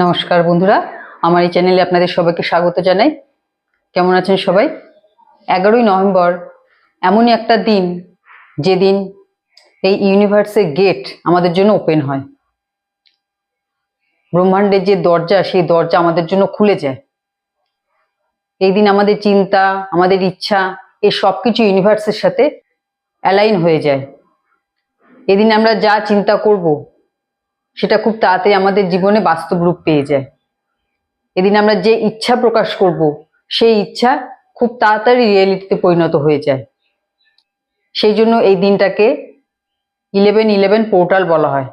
নমস্কার বন্ধুরা, আমার এই চ্যানেলে আপনাদের সবাইকে স্বাগত জানাই। কেমন আছেন সবাই? এগারোই নভেম্বর, এমনই একটা দিন যেদিন এই ইউনিভার্সের গেট আমাদের জন্য ওপেন হয়। ব্রহ্মাণ্ডের যে দরজা, সেই দরজা আমাদের জন্য খুলে যায়। এই দিন আমাদের চিন্তা, আমাদের ইচ্ছা এই সব কিছু ইউনিভার্সের সাথে অ্যালাইন হয়ে যায়। এদিন আমরা যা চিন্তা করব সেটা খুব তাড়াতাড়ি আমাদের জীবনে বাস্তব রূপ পেয়ে যায়। এদিন আমরা যে ইচ্ছা প্রকাশ করব, সেই ইচ্ছা খুব তাড়াতাড়ি রিয়েলিটিতে পরিণত হয়ে যায়। সেই জন্য এই দিনটাকে ইলেভেন ইলেভেন পোর্টাল বলা হয়।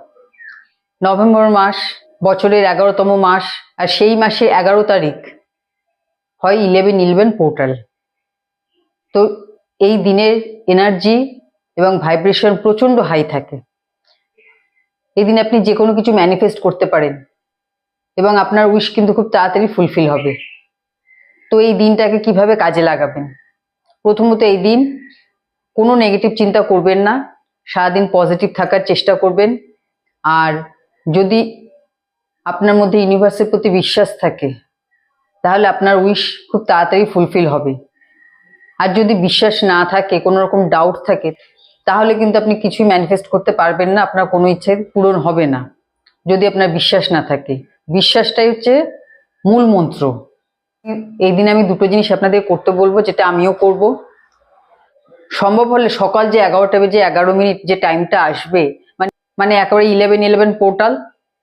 নভেম্বর মাস, বছরের এগারোতম মাস, আর সেই মাসে এগারো তারিখ হয় ইলেভেন ইলেভেন পোর্টাল তো এই দিনের এনার্জি এবং ভাইব্রেশন প্রচণ্ড হাই থাকে। এদিন আপনি যে কোনো কিছু ম্যানিফেস্ট করতে পারেন। এবং আপনার উইশ কিন্তু খুব তাড়াতাড়ি ফুলফিল হবে। তো এই দিনটাকে কীভাবে কাজে লাগাবেন? প্রথমত এই দিন কোনো নেগেটিভ চিন্তা করবেন না। সারাদিন পজিটিভ থাকার চেষ্টা করবেন। আর যদি আপনার মধ্যে ইউনিভার্সের প্রতি বিশ্বাস থাকে, তাহলে আপনার উইশ খুব তাড়াতাড়ি ফুলফিল হবে। আর যদি বিশ্বাস না থাকে কোনো রকম ডাউট থাকে তাহলে কিন্তু আপনি কিছুই ম্যানিফেস্ট করতে পারবেন না, আপনার কোনো ইচ্ছে পূরণ হবে না, যদি আপনার বিশ্বাস না থাকে। বিশ্বাসটাই হচ্ছে মূল মন্ত্র। এই দিন আমি দুটো জিনিস আপনাদের করতে বলব, যেটা আমিও করব। সম্ভব হলে সকাল যে এগারোটা বেজে এগারো মিনিট যে টাইমটা আসবে মানে মানে একেবারে ইলেভেন ইলেভেন পোর্টাল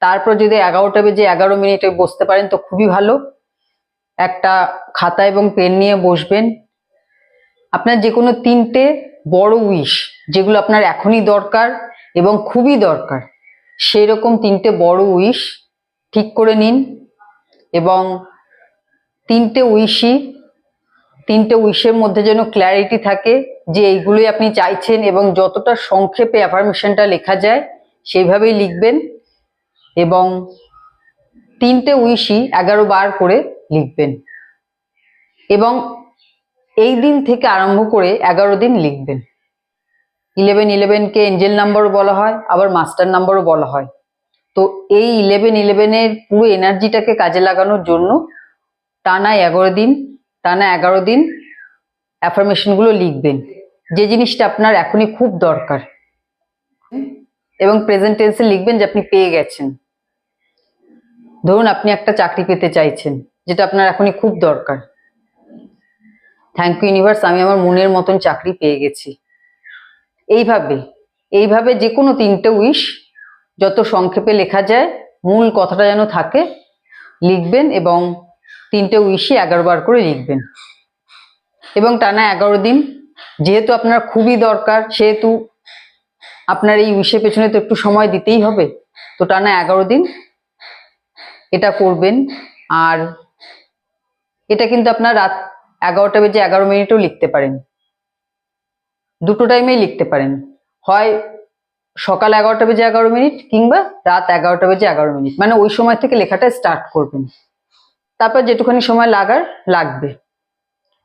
তারপর যদি এগারোটা বেজে এগারো মিনিটে বসতে পারেন তো খুবই ভালো। একটা খাতা এবং পেন নিয়ে বসবেন। আপনার যে কোনো তিনটে বড় উইশ যেগুলো আপনার এখনই দরকার এবং খুবই দরকার সেই রকম তিনটে বড় উইশ ঠিক করে নিন এবং তিনটে উইশই, তিনটে উইশের মধ্যে যেন ক্ল্যারিটি থাকে যে এইগুলোই আপনি চাইছেন এবং যতটা সংক্ষেপে অ্যাফার্মেশনটা লেখা যায় সেইভাবেই লিখবেন এবং তিনটে উইশই এগারো বার করে লিখবেন এবং এই দিন থেকে আরম্ভ করে এগারো দিন লিখবেন। ইলেভেন ইলেভেনকে এঞ্জেল নাম্বারও বলা হয়, আবার মাস্টার নাম্বারও বলা হয়। তো এই ইলেভেন ইলেভেনের পুরো এনার্জিটাকে কাজে লাগানোর জন্য টানা এগারো দিন, টানা এগারো দিন অ্যাফার্মেশনগুলো লিখবেন। যে জিনিসটা আপনার এখনই খুব দরকার। এবং প্রেজেন্ট টেন্সে লিখবেন যে আপনি পেয়ে গেছেন। ধরুন আপনি একটা চাকরি পেতে চাইছেন, যেটা আপনার এখনই খুব দরকার। থ্যাংক ইউ ইউনিভার্স, আমি আমার মনের মতন চাকরি পেয়ে গেছি। এইভাবে এইভাবে যে কোনো তিনটে উইশ যত সংক্ষেপে লেখা যায়, মূল কথাটা যেন থাকে, লিখবেন এবং তিনটে উইশই এগারো বার করে লিখবেন। এবং টানা এগারো দিন, যেহেতু আপনার খুবই দরকার, সেহেতু আপনার এই উইশের পেছনে তো একটু সময় দিতেই হবে, তো টানা এগারো দিন এটা করবেন। আর এটা কিন্তু আপনার রাত এগারোটা বেজে এগারো মিনিটেও লিখতে পারেন। দুটো টাইমেই লিখতে পারেন। হয় সকাল এগারোটা বেজে এগারো মিনিট কিংবা রাত এগারোটা বেজে এগারো মিনিট। মানে ওই সময় থেকে লেখাটা স্টার্ট করবেন। তারপর যেটুখানি সময় লাগার, লাগবে।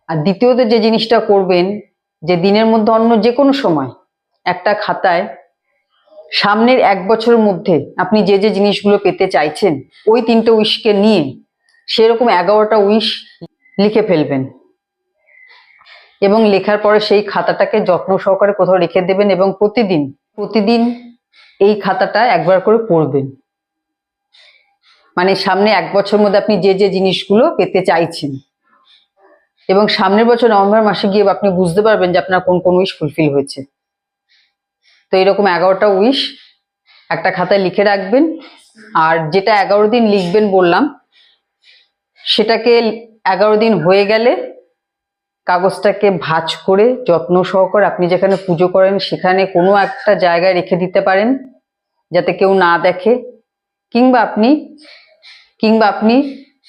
আর দ্বিতীয়ত যে জিনিসটা করবেন, যে দিনের মধ্যে অন্য যে কোনো সময় একটা খাতায় সামনের এক বছরের মধ্যে আপনি যে যে জিনিসগুলো পেতে চাইছেন, ওই তিনটে উইশকে নিয়ে সেরকম এগারোটা উইশ লিখে ফেলবেন। এবং লেখার পরে সেই খাতাটাকে যত্ন সহকারে কোথাও রেখে দেবেন এবং প্রতিদিন প্রতিদিন এই খাতাটা একবার করে পড়বেন। মানে সামনে এক বছর মধ্যে আপনি যে যে জিনিসগুলো পেতে চাইছেন। এবং সামনের বছর নভেম্বর মাসে গিয়ে আপনি বুঝতে পারবেন যে আপনার কোন কোন উইশ ফুলফিল হয়েছে। তো এরকম এগারোটা উইশ একটা খাতায় লিখে রাখবেন। আর যেটা এগারো দিন লিখবেন বললাম, সেটাকে এগারো দিন হয়ে গেলে কাগজটাকে ভাঁজ করে যত্ন সহকারে আপনি যেখানে পুজো করেন, সেখানে কোনো একটা জায়গায় রেখে দিতে পারেন, যাতে কেউ না দেখে। কিংবা আপনি কিংবা আপনি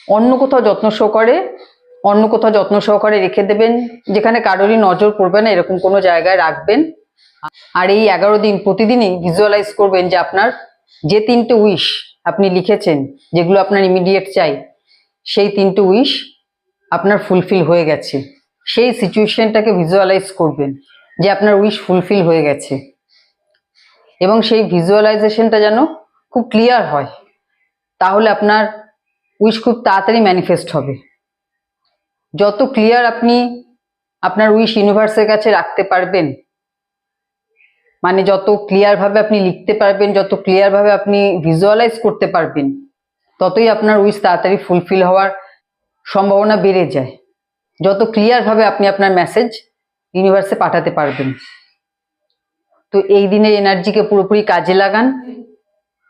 অন্য কোথাও যত্ন সহকারে, অন্য কোথাও যত্ন সহকারে রেখে দেবেন, যেখানে কারোরই নজর পড়বে না, এরকম কোনো জায়গায় রাখবেন। আর এই এগারো দিন প্রতিদিনই ভিজুয়ালাইজ করবেন যে আপনার যে তিনটে উইশ আপনি লিখেছেন, যেগুলো আপনার ইমিডিয়েট চাই, সেই তিনটে উইশ আপনার ফুলফিল হয়ে গেছে। সেই সিচুয়েশনটাকে ভিজুয়ালাইজ করবেন যে আপনার উইশ ফুলফিল হয়ে গেছে। এবং সেই ভিজুয়ালাইজেশনটা যেন খুব ক্লিয়ার হয়। তাহলে আপনার উইশ খুব তাড়াতাড়ি ম্যানিফেস্ট হবে। যত ক্লিয়ার আপনি আপনার উইশ ইউনিভার্সের কাছে রাখতে পারবেন মানে যত ক্লিয়ার ভাবে আপনি লিখতে পারবেন, যত ক্লিয়ার ভাবে আপনি ভিজুয়ালাইজ করতে পারবেন, ততই আপনার উইশ তাড়াতাড়ি ফুলফিল হওয়ার সম্ভাবনা বেড়ে যায়। যত ক্লিয়ারভাবে আপনি আপনার মেসেজ ইউনিভার্সে পাঠাতে পারবেন। তো এই দিনের এনার্জিকে পুরোপুরি কাজে লাগান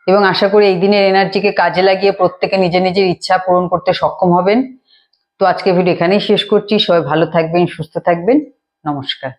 এবং আশা করি এই দিনের এনার্জিকে কাজে লাগিয়ে প্রত্যেকে নিজের নিজের ইচ্ছা পূরণ করতে সক্ষম হবেন। তো আজকে ভিডিও এখানেই শেষ করছি। সবাই ভালো থাকবেন, সুস্থ থাকবেন। নমস্কার।